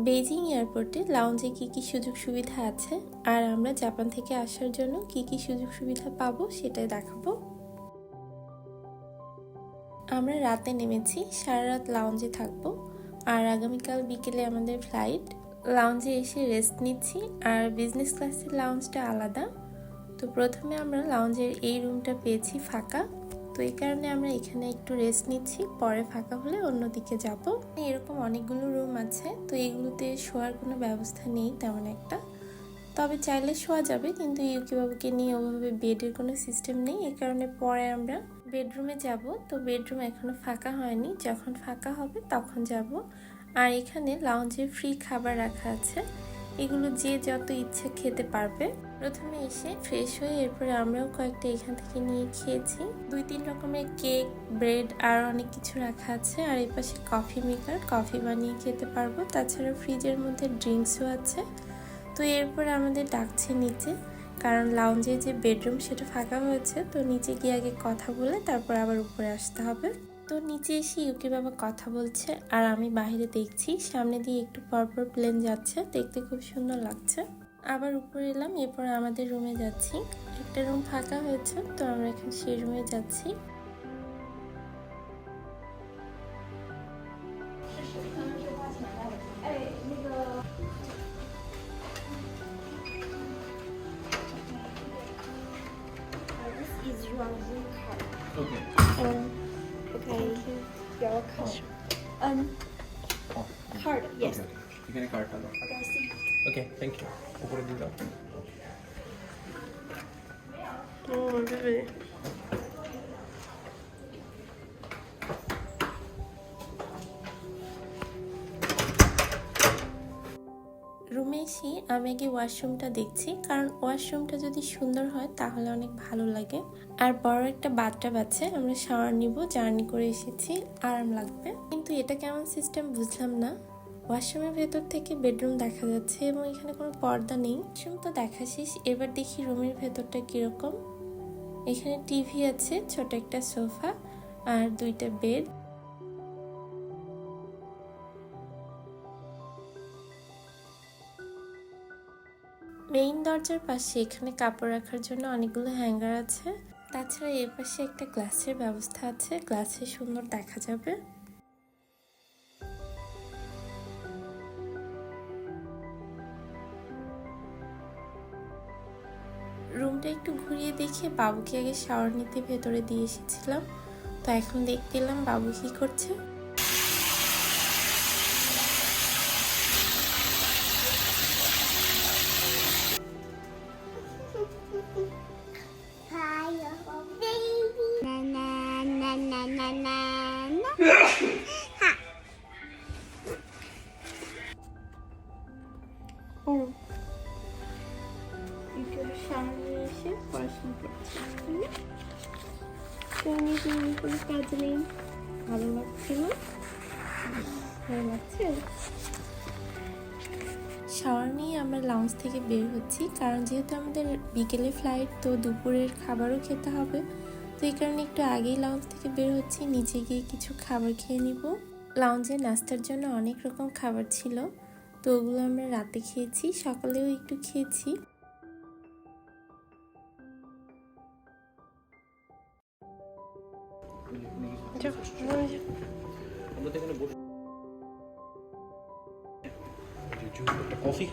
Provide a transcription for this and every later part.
Beijing এয়ারপোর্টে লাউঞ্জে কি কি সুযোগ সুবিধা আছে আর আমরা জাপান থেকে আসার জন্য কি কি সুযোগ সুবিধা পাবো সেটাই দেখাবো। আমরা রাতে নেমেছি, সারা রাত লাউঞ্জে থাকব আর আগামীকাল বিকেলে আমাদের ফ্লাইট। লাউঞ্জে এসে রেস্ট নিচ্ছি আর বিজনেস ক্লাসের লাউঞ্জটা আলাদা। তো প্রথমে আমরা লাউঞ্জের এই রুমটা পেয়েছি ফাঁকা। তো এই কারণে আমরা এখানে একটু রেস্ট নিচ্ছি, পরে ফাঁকা হলে অন্যদিকে যাব। এরকম অনেকগুলো রুম আছে, তো এগুলোতে শোয়ার কোনো ব্যবস্থা নেই তেমন একটা। তবে চাইলে শোয়া যাবে, কিন্তু ইউকি বাবুকে নিয়ে ওভাবে বেডের কোনো সিস্টেম নেই। এই কারণে পরে আমরা বেডরুমে যাব। তো বেডরুম এখনও ফাঁকা হয়নি। যখন ফাঁকা হবে তখন যাব। আর এখানে লাউঞ্জে ফ্রি খাবার রাখা আছে। এগুলো যে যত ইচ্ছে খেতে পারবে। প্রথমে এসে ফ্রেশ হয়ে এরপরে আমরাও কয়েকটা এখান থেকে নিয়ে খেয়েছি। দুই, তিন রকমের কেক, ব্রেড আর অনেক কিছু রাখা আছে। আর এই পাশে কফি মেকার কফি বানিয়ে খেতে পারব। তাছাড়া ফ্রিজের মধ্যে ড্রিঙ্কসও আছে। তো এরপর আমাদের ডাকছে নিচে, কারণ লাউঞ্জে যে বেডরুম সেটা ফাঁকা হয়েছে। তো নিচে গিয়ে আগে কথা বলে তারপর আবার উপরে আসতে হবে। তো নিচে এসে ইউকি বাবা কথা বলছে, আর আমি বাইরে দেখছি। সামনে দিয়ে একটু পরপর প্লেন যাচ্ছে। দেখতে খুব সুন্দর লাগছে। আবার উপরে এলাম এরপর আমাদের রুমে যাচ্ছি একটা রুম ফাঁকা হয়েছে তো আমরা এখন সেই রুমে যাচ্ছি Okay. Um, okay. Thank you. You're welcome. Um, oh, card, yes. Okay. এখানে কার্ডটা দাও। ওকে থ্যাংক ইউ উপরে দিয়ে দাও. রুমে এসে আমি আগে ওয়াশরুমটা দেখছি কারণ ওয়াশরুমটা যদি সুন্দর হয় তাহলে অনেক ভালো লাগে। আর বড় একটা বাথটাব আছে আমরা শাওয়ার নিব জার্নি করে এসেছি আরাম লাগবে। কিন্তু এটা কেমন সিস্টেম বুঝলাম না। ওয়াশরুমের ভেতর থেকে বেডরুম দেখা যাচ্ছে এবং এখানে কোনো পর্দা নেই। ওয়াশরুম তো দেখা শেষ। এবার দেখি রুমের ভেতরটা কীরকম। এখানে টিভি আছে, ছোট একটা সোফা আর দুইটা বেড। মেইন দরজার পাশে এখানে কাপড় রাখার জন্য অনেকগুলো হ্যাঙ্গার আছে। তাছাড়া এর পাশে একটা গ্লাসের ব্যবস্থা আছে। গ্লাসে সুন্দর দেখা যাবে। রুমটা একটু ঘুরিয়ে দেখে বাবুকে আগে শাওয়ার নিতে ভেতরে দিয়ে এসেছিলাম। তো এখন দেখতে এলাম বাবু কি করছে। Hi, একটু সামনে এসে পড়াশোনা করছে কোনো কাজ নেই। ভালো লাগছে না। ভালো লাগছে? শাওয়ার নিয়ে আমরা লাউঞ্জ থেকে বের হচ্ছি কারণ যেহেতু আমাদের বিকেলে ফ্লাইট তো দুপুরের খাবারও খেতে হবে। তো এই কারণে একটু আগেই লাউঞ্জ থেকে বের হচ্ছি নিচে গিয়ে কিছু খাবার খেয়ে নিব। লাউঞ্জে নাস্তার জন্য অনেক রকম খাবার ছিল তো ওগুলো আমরা রাতে খেয়েছি সকালেও একটু খেয়েছি। আমরা তো এখানে বসে একটা কফি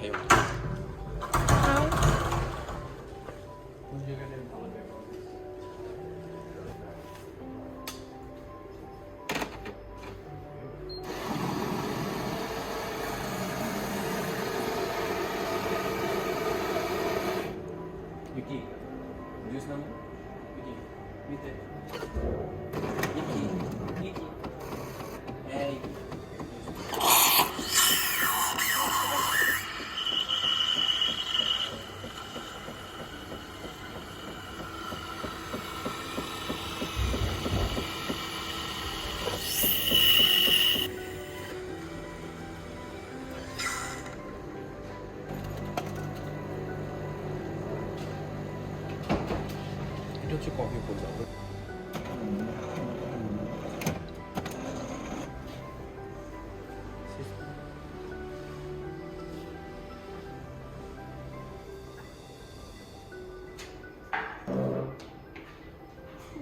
見て。息息。えー、息。এটা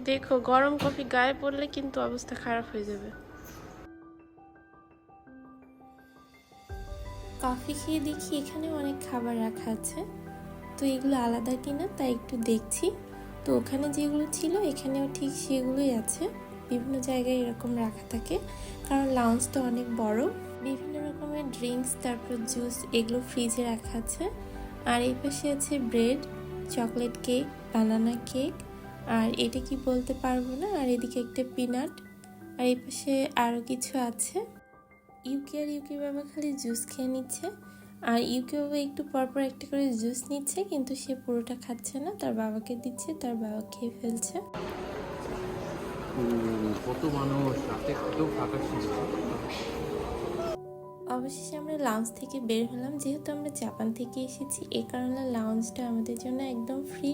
দেখো গরম কফি গায়ে পড়লে কিন্তু অবস্থা খারাপ হয়ে যাবে। কফি খেয়ে দেখি এখানে অনেক খাবার রাখা আছে। তো এগুলো আলাদা কিনা তাই একটু দেখছি। তো ওখানে যেগুলো ছিল, এখানেও ঠিক সেগুলোই আছে। বিভিন্ন জায়গায় এরকম রাখা থাকে। কারণ লাউঞ্জটা অনেক বড়। বিভিন্ন রকমের ড্রিঙ্কস তারপর জুস এগুলো ফ্রিজে রাখা আছে। আর এই পাশে আছে bread chocolate cake banana cake আর এটা কি বলতে পারব না? আর এদিকে একটা পিনাট আর এই পাশে আরও কিছু আছে। ইউকে আর ইউকে বাবা খালি জুস খেয়ে নিচ্ছে। আর ইউকে বাবা একটু পরপর একটা করে জুস নিচ্ছে কিন্তু সে পুরোটা খাচ্ছে না। তার বাবাকে দিচ্ছে তার বাবা খেয়ে ফেলছে। কত মানুষ রাতে কত ফাঁকা অবশেষে আমরা লাউঞ্জ থেকে বের হলাম। যেহেতু আমরা জাপান থেকে এসেছি এই কারণে লাউঞ্জটা আমাদের জন্য একদম ফ্রি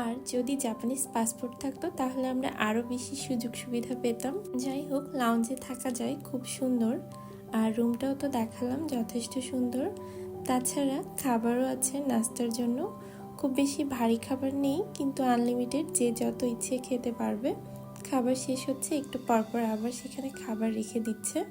আর যদি জাপানিজ পাসপোর্ট থাকতো তাহলে আমরা আরও বেশি সুযোগ সুবিধা পেতাম। যাই হোক লাউঞ্জে থাকা যায় খুব সুন্দর। আর রুমটাও তো দেখালাম, যথেষ্ট সুন্দর। তাছাড়া খাবারও আছে নাস্তার জন্য। খুব বেশি ভারী খাবার নেই, কিন্তু আনলিমিটেড যে যত ইচ্ছে খেতে পারবে। খাবার শেষ হচ্ছে, একটু পরপর আবার সেখানে খাবার রেখে দিচ্ছে।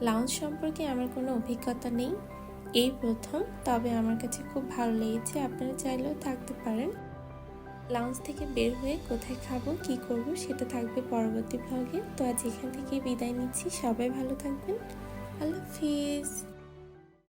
লাউঞ্জ সম্পর্কে আমার কোনো অভিজ্ঞতা নেই। এই প্রথম, তবে আমার কাছে খুব ভালো লেগেছে। আপনারা চাইলেও থাকতে পারেন। লাউঞ্জ থেকে বের হয়ে কোথায় খাব, কি করব, সেটা থাকবে পরবর্তী ভাগে তো আজ এখান থেকে বিদায় নিচ্ছি। সবাই ভালো থাকবেন। আল্লাহ হাফিজ।